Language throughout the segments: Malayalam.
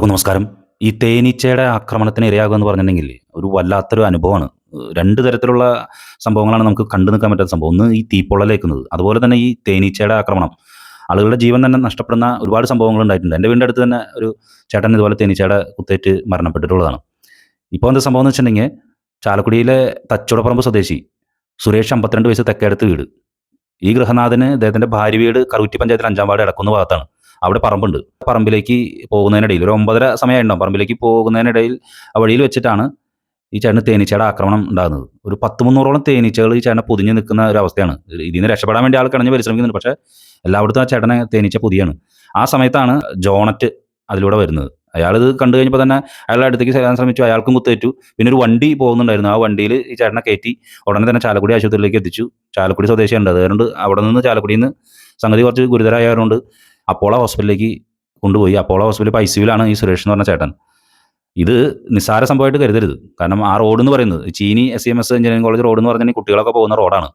എല്ലാവർക്കും നമസ്കാരം. ഈ തേനീച്ചയുടെ ആക്രമണത്തിന് ഇരയാകുക എന്ന് പറഞ്ഞിട്ടുണ്ടെങ്കിൽ ഒരു വല്ലാത്തൊരു അനുഭവമാണ്. രണ്ട് തരത്തിലുള്ള സംഭവങ്ങളാണ് നമുക്ക് കണ്ടു നിൽക്കാൻ പറ്റാത്ത സംഭവം. ഒന്ന് ഈ തീപ്പൊള്ളലേക്കുന്നത്. അതുപോലെ തന്നെ ഈ തേനീച്ചയുടെ ആക്രമണം. ആളുകളുടെ ജീവൻ തന്നെ നഷ്ടപ്പെടുന്ന ഒരുപാട് സംഭവങ്ങൾ ഉണ്ടായിട്ടുണ്ട്. എന്റെ വീടിന്റെ അടുത്ത് തന്നെ ഒരു ചേട്ടൻ ഇതുപോലെ തേനീച്ചയുടെ കുത്തേറ്റ് മരണപ്പെട്ടിട്ടുള്ളതാണ്. ഇപ്പോൾ എന്താ സംഭവം എന്ന് വെച്ചിട്ടുണ്ടെങ്കിൽ ചാലക്കുടിയിലെ തച്ചുടപ്പറമ്പ് സ്വദേശി സുരേഷ് അമ്പത്തിരണ്ട് വയസ്സ് തെക്കേടത്ത് വീട്. ഈ ഗൃഹനാഥന് അദ്ദേഹത്തിന്റെ ഭാര്യ വീട് കറുറ്റി പഞ്ചായത്തിൽ അഞ്ചാം വാർഡ് ഇടക്കുന്ന ഭാഗത്താണ്. അവിടെ പറമ്പുണ്ട്. പറമ്പിലേക്ക് പോകുന്നതിനിടയിൽ ഒരു ഒമ്പതര സമയമുണ്ടാവും പറമ്പിലേക്ക് പോകുന്നതിനിടയിൽ ആ വഴിയിൽ വെച്ചിട്ടാണ് ഈ ചേട്ടന് തേനീച്ചയുടെ ആക്രമണം ഉണ്ടാകുന്നത്. ഒരു പത്ത് മുന്നൂറോളം തേനീച്ചകൾ ഈ ചേട്ടനെ പൊതിഞ്ഞ് നിൽക്കുന്ന ഒരു അവസ്ഥയാണ്. ഇതിൽ നിന്ന് രക്ഷപ്പെടാൻ വേണ്ടി ആൾ കിടഞ്ഞ് പരിശ്രമിക്കുന്നുണ്ട്. പക്ഷേ എല്ലായിടത്തും ആ ചേട്ടനെ തേനീച്ച പൊതിയാണ്. ആ സമയത്താണ് ജോണറ്റ് അതിലൂടെ വരുന്നത്. അയാൾ ഇത് കണ്ടു കഴിഞ്ഞപ്പോൾ തന്നെ അയാളുടെ അടുത്തേക്ക് ചെല്ലാൻ ശ്രമിച്ചു. അയാൾക്കും കുത്തേറ്റു. പിന്നെ ഒരു വണ്ടി പോകുന്നുണ്ടായിരുന്നു. ആ വണ്ടിയിൽ ഈ ചേട്ടനെ കയറ്റി ഉടനെ തന്നെ ചാലക്കുടി ആശുപത്രിയിലേക്ക് എത്തിച്ചു. ചാലക്കുടി സ്വദേശിയുണ്ട്. അതുകൊണ്ട് അവിടെ നിന്ന് ചാലക്കുടിയിൽ നിന്ന് സംഗതി കുറച്ച് ഗുരുതരമായതുകൊണ്ട് അപ്പോളോ ഹോസ്പിറ്റലിലേക്ക് കൊണ്ടുപോയി. അപ്പോളോ ഹോസ്പിറ്റലിൽ ഐ സിയുലാണ് ഈ സുരേഷ് എന്ന് പറഞ്ഞ ചേട്ടൻ. ഇത് നിസ്സാര സംഭവമായിട്ട് കരുതരുത്. കാരണം ആ റോഡ് എന്ന് പറയുന്നത് Cheeni S M S engineering college road എന്ന് പറഞ്ഞാൽ കുട്ടികളൊക്കെ പോകുന്ന റോഡാണ്.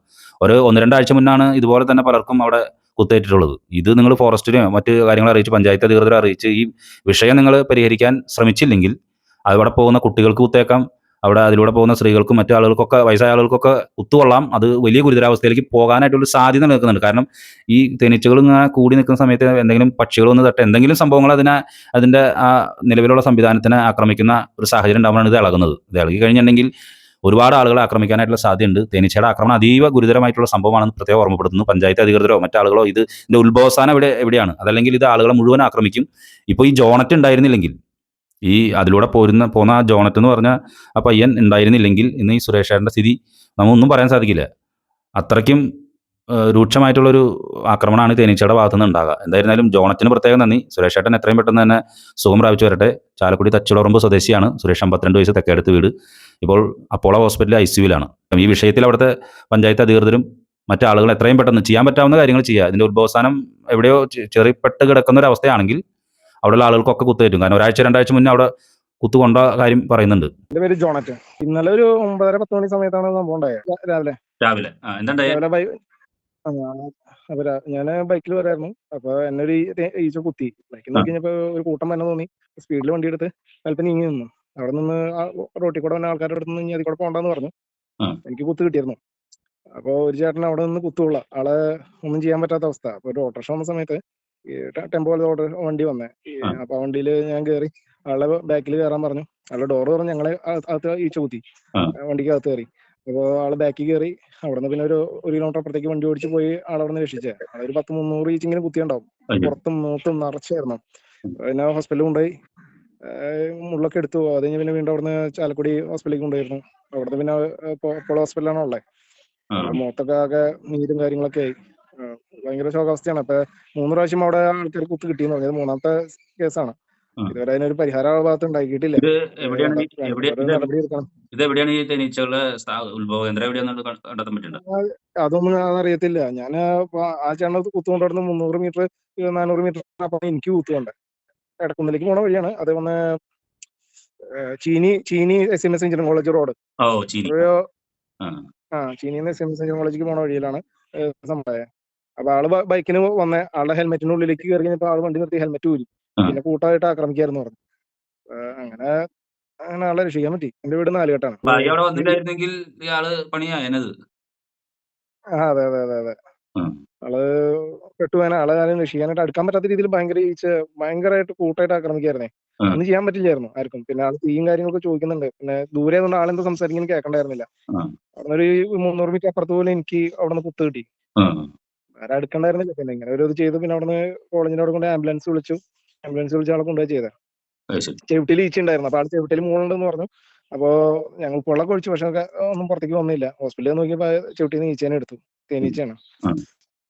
ഒരു ഒന്ന് രണ്ടാഴ്ച മുന്നാണ് ഇതുപോലെ തന്നെ പലർക്കും അവിടെ കുത്തേറ്റിട്ടുള്ളത്. ഇത് നിങ്ങൾ ഫോറസ്റ്റിനെയോ മറ്റ് കാര്യങ്ങൾ അറിയിച്ച് പഞ്ചായത്ത് അധികൃതരെ അറിയിച്ച് ഈ വിഷയം നിങ്ങൾ പരിഹരിക്കാൻ ശ്രമിച്ചില്ലെങ്കിൽ അവിടെ പോകുന്ന കുട്ടികൾക്ക് കുത്തേക്കാം അവിടെ അതിലൂടെ പോകുന്ന സ്ത്രീകൾക്കും മറ്റു ആളുകൾക്കൊക്കെ വയസ്സായ ആളുകൾക്കൊക്കെ ഒത്തുകൊള്ളാം അത് വലിയ ഗുരുതരാവസ്ഥയിലേക്ക് പോകാനായിട്ടുള്ള സാധ്യത നിൽക്കുന്നുണ്ട് കാരണം ഈ തേനീച്ചകൾ ഇങ്ങനെ കൂടി നിൽക്കുന്ന സമയത്ത് എന്തെങ്കിലും പക്ഷികൾ ഒന്ന് തട്ട് എന്തെങ്കിലും സംഭവങ്ങൾ അതിനെ അതിന്റെ ആ നിലവിലുള്ള സംവിധാനത്തിനെ ആക്രമിക്കുന്ന ഒരു സാഹചര്യം ഉണ്ടാകുമ്പോഴാണ് ഇത് ഇളകുന്നത്. ഇത് ഇളകി കഴിഞ്ഞിട്ടുണ്ടെങ്കിൽ ഒരുപാട് ആളുകളെ ആക്രമിക്കാനായിട്ടുള്ള സാധ്യതയുണ്ട്. തേനീച്ചയുടെ ആക്രമണം അതീവ ഗുരുതരമായിട്ടുള്ള സംഭവമാണെന്ന് പ്രത്യേകം ഓർമ്മപ്പെടുത്തുന്നു. പഞ്ചായത്ത് അധികൃതരോ മറ്റാളുകളോ ഇത് ഇതിന്റെ ഉത്ഭവസ്ഥാനം എവിടെ എവിടെയാണ്? അതല്ലെങ്കിൽ ഇത് ആളുകളെ മുഴുവൻ ആക്രമിക്കും. ഇപ്പോൾ ഈ ജോണറ്റ് ഉണ്ടായിരുന്നില്ലെങ്കിൽ ഈ അതിലൂടെ പോരുന്ന പോന്ന ആ ജോണറ്റ് എന്ന് പറഞ്ഞ ആ പയ്യൻ ഉണ്ടായിരുന്നില്ലെങ്കിൽ ഇന്ന് ഈ സുരേഷാറിന്റെ സ്ഥിതി നമ്മൊന്നും പറയാൻ സാധിക്കില്ല. അത്രയ്ക്കും രൂക്ഷമായിട്ടുള്ള രൂക്ഷമായിട്ടുള്ളൊരു ആക്രമണമാണ് തേനീച്ചയുടെ ഭാഗത്തു നിന്ന് ഉണ്ടാകുക എന്തായിരുന്നാലും ജോണറ്റിന് പ്രത്യേകം നന്ദി. സുരേഷേട്ടൻ എത്രയും പെട്ടെന്ന് തന്നെ സുഖം പ്രാപിച്ചു വരട്ടെ. ചാലക്കുടി തച്ചുളറമ്പ് സ്വദേശിയാണ്. സുരേഷ് അമ്പത്തിരണ്ട് വയസ്സ് തെക്കേടുത്ത് വീട്. ഇപ്പോൾ അപ്പോളോ ഹോസ്പിറ്റലിൽ ഐ സിയുലാണ് ഈ വിഷയത്തിൽ അവിടുത്തെ പഞ്ചായത്ത് അധികൃതരും മറ്റാളുകൾ എത്രയും പെട്ടെന്ന് ചെയ്യാൻ പറ്റാവുന്ന കാര്യങ്ങൾ ചെയ്യുക. ഇതിന്റെ ഉത്ഭവസ്ഥാനം എവിടെയോ ചെറിയപ്പെട്ട് കിടക്കുന്ന ഒരു അവസ്ഥയാണെങ്കിൽ അവിടെയുള്ള ആളുകൾക്കൊക്കെ കുത്തേറ്റും കാരണം ഒരാഴ്ച രണ്ടാഴ്ച മുന്നേ അവിടെ കുത്തുകൊണ്ട കാര്യം പറയുന്നുണ്ട്. എന്റെ പേര് ജോണറ്റ്. ഇന്നലെ ഒരു ഒമ്പതര പത്ത് മണി സമയത്താണ് സംഭവം ഉണ്ടായത്. രാവിലെ. രാവിലെ. ഞാൻ ബൈക്കിൽ വരായിരുന്നു. അപ്പൊ എന്നെ ഒരു ഈച്ച കുത്തി. ബൈക്കിൽ നോക്കി കഴിഞ്ഞപ്പോ ഒരു കൂട്ടം തന്നെ തോന്നി. സ്പീഡിൽ വണ്ടി എടുത്ത് അല്പം നീങ്ങി നിന്നു. അവിടെ നിന്ന് റോട്ടിൽ കൂടെ വന്ന ആൾക്കാരുടെ അടുത്ത് നിന്ന് ഇനി അതിൽ കൂടെ പോണ്ടെന്ന് പറഞ്ഞു. എനിക്ക് കുത്ത് കിട്ടിയിരുന്നു. അപ്പൊ ഒരു ചേട്ടൻ അവിടെ നിന്ന് കുത്തുള്ള. ആളെ ഒന്നും ചെയ്യാൻ പറ്റാത്ത അവസ്ഥ. അപ്പൊ ഒരു ഓട്ടോറിക്ഷ വന്ന സമയത്ത് ടെമ്പോ ഓർഡർ വണ്ടി വന്നേ. ഈ അപ്പൊ ആ വണ്ടിയിൽ ഞാൻ കയറി ആളുടെ ബാക്കിൽ കയറാൻ പറഞ്ഞു. ആളുടെ ഡോർ തുറന്ന് ഞങ്ങളെ അക- അകത്ത് ഈച്ച കുത്തി ആ. വണ്ടിക്ക് അകത്ത് കയറി അപ്പൊ ആൾ ബാക്കിൽ കയറി അവിടുന്ന് പിന്നെ ഒരു ഒരു കിലോമീറ്റർ അപ്പുറത്തേക്ക് വണ്ടി ഓടിച്ച് പോയി ആളവിടെ നിന്ന് രക്ഷിച്ചേ. ഒരു പത്ത് മുന്നൂറ് ഇച്ചിങ്ങനെ കുത്തിയുണ്ടാവും. പുറത്തും മൂത്തും നിറച്ചായിരുന്നു. പിന്നെ ഹോസ്പിറ്റലിൽ കൊണ്ടുപോയി മുള്ളൊക്കെ എടുത്തു. അത് കഴിഞ്ഞ് പിന്നെ വീണ്ടും അവിടുന്ന് ചാലക്കുടി ഹോസ്പിറ്റലിലേക്ക് കൊണ്ടുപോയിരുന്നു. അവിടുന്ന് പിന്നെ ഇപ്പോൾ ഹോസ്പിറ്റലാണ് ഉള്ളത് മുഖത്തൊക്കെ ആകെ നീരും കാര്യങ്ങളൊക്കെ ആയി. ഭയങ്കര ശോകാവസ്ഥയാണ്. അപ്പൊ മൂന്ന് പ്രാവശ്യം അവിടെ ആൾക്കാർ കുത്ത് കിട്ടിയെന്ന് പറഞ്ഞത് മൂന്നാമത്തെ കേസാണ്. ഇതുവരെ അതിനൊരു പരിഹാര ഭാഗത്ത് ഉണ്ടാക്കിയിട്ടില്ല ഇത് എവിടെയാണ് ഈ- തേനീച്ചകളുടെ ഉത്ഭവ കേന്ദ്രം എവിടെയാണെന്ന് ക- കണ്ടെത്താൻ പറ്റുന്നുണ്ട് അതൊന്നും അറിയത്തില്ല. ഞാൻ ആ ചേട്ടൻ കുത്തുകൊണ്ട് അവിടുന്ന് മുന്നൂറ് മീറ്റർ നാനൂറ് മീറ്റർ അപ്പൊ എനിക്ക് കുത്തുകൊണ്ട്. എടക്കുന്നിലേക്ക് പോണ വഴിയാണ്. അത് വന്ന് Cheeni Cheeni S M S engineering college road ആ. ചീനി എസ് എം എസ് എഞ്ചിനീയറിംഗ് കോളേജിലേക്ക് പോണ വഴിയിലാണ് സംഭവം. അപ്പൊ ആൾ ബൈക്കിന് വന്ന. ആളുടെ ഹെൽമെറ്റിന് ഉള്ളിലേക്ക് കയറി കഴിഞ്ഞപ്പോ ആൾ വണ്ടി നിർത്തി ഹെൽമെറ്റ് ഊരി. പിന്നെ കൂട്ടമായിട്ട് ആക്രമിക്കായിരുന്നു പറഞ്ഞു. അങ്ങനെ അങ്ങനെ ആളെ രക്ഷിക്കാൻ പറ്റി. എന്റെ വീട് നാലുകെട്ടാണ്. അതെ അതെ അതെ അതെ. ആൾ പെട്ടുപോയാൽ ആളെ ആരും രക്ഷിക്കാനായിട്ട് അടുക്കാൻ പറ്റാത്ത രീതിയിൽ ഭയങ്കര ഭയങ്കരമായിട്ട് കൂട്ടായിട്ട് ആക്രമിക്കായിരുന്നേ. ഒന്നും ചെയ്യാൻ പറ്റില്ലായിരുന്നു ആർക്കും. പിന്നെ ആൾ തീയും കാര്യങ്ങളൊക്കെ ചോദിക്കുന്നുണ്ട്. പിന്നെ ദൂരെ നിന്നുകൊണ്ട് ആളെന്താ സംസാരിക്കുന്നത് കേൾക്കണ്ടായിരുന്നില്ല. അവിടെ ഒരു മുന്നൂറ് മീറ്റർ അപ്പുറത്ത് പോലെ എനിക്ക് അവിടെ നിന്ന് കുത്ത് കിട്ടി. ആരെ അടുക്കണ്ടായിരുന്നില്ല. പിന്നെ ഇങ്ങനെ ഒരു ഇത് ചെയ്തു. പിന്നെ അവിടെ നിന്ന് കോളേജിന്റെ അവിടെ കൊണ്ട് ആംബുലൻസ് വിളിച്ചു. ആംബുലൻസ് വിളിച്ച ആളെ കൊണ്ടുപോയി ചെയ്തത്. ചെവിട്ടിൽ ഈച്ച ഉണ്ടായിരുന്നു. അപ്പൊ ആൾ ചെവിട്ടിൽ മൂളുണ്ടെന്ന് പറഞ്ഞു. അപ്പോ ഞങ്ങൾ പൊള്ളൊക്കെ ഒഴിച്ചു പക്ഷെ ഒന്നും പുറത്തേക്ക് വന്നില്ല. ഹോസ്പിറ്റലിൽ നോക്കിയപ്പോ ചെവിട്ടിൽ നിന്ന് ഈച്ചേനെ എടുത്തു. തേനീച്ചയാണ്.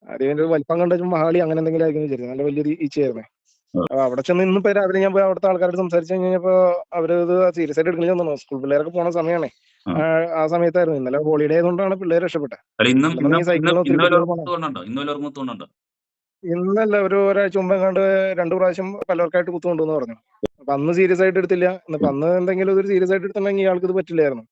അതിന്റെ വലിപ്പം കണ്ടു മഹാളി അങ്ങനെ എന്തെങ്കിലും ആയിരിക്കും വിചാരിച്ചു. നല്ല വലിയൊരു ഈച്ചയായിരുന്നേ. അപ്പൊ അവിടെ ചെന്ന് ഇന്നിപ്പോ രാവിലെ ഞാൻ പോയി അവിടുത്തെ ആൾക്കാരോട് സംസാരിച്ചു കഴിഞ്ഞപ്പോ അവർ ഇത് സീരിയസ് ആയിട്ട് എടുക്കണില്ല തോന്നുന്നു. സ്കൂൾ പിള്ളേരൊക്കെ പോണ സമയമാണേ. ആ. സമയത്തായിരുന്നു. ഇന്നലെ ഹോളിഡേ ആയതുകൊണ്ടാണ് പിള്ളേർ രക്ഷപ്പെട്ടത് ഇന്നല്ല ഒരു ഒരാഴ്ച മുമ്പ് കണ്ട് രണ്ടു പ്രാവശ്യം പലർക്കായിട്ട് കുത്തുകൊണ്ടെന്ന് പറഞ്ഞു. അപ്പൊ അന്ന് സീരിയസ് ആയിട്ട് എടുത്തില്ല. അന്ന് എന്തെങ്കിലും ഒരു സീരിയസ് ആയിട്ട് എടുത്തിട്ടുണ്ടെങ്കിൽ ഇയാൾക്ക് ഇത് പറ്റില്ലായിരുന്നു.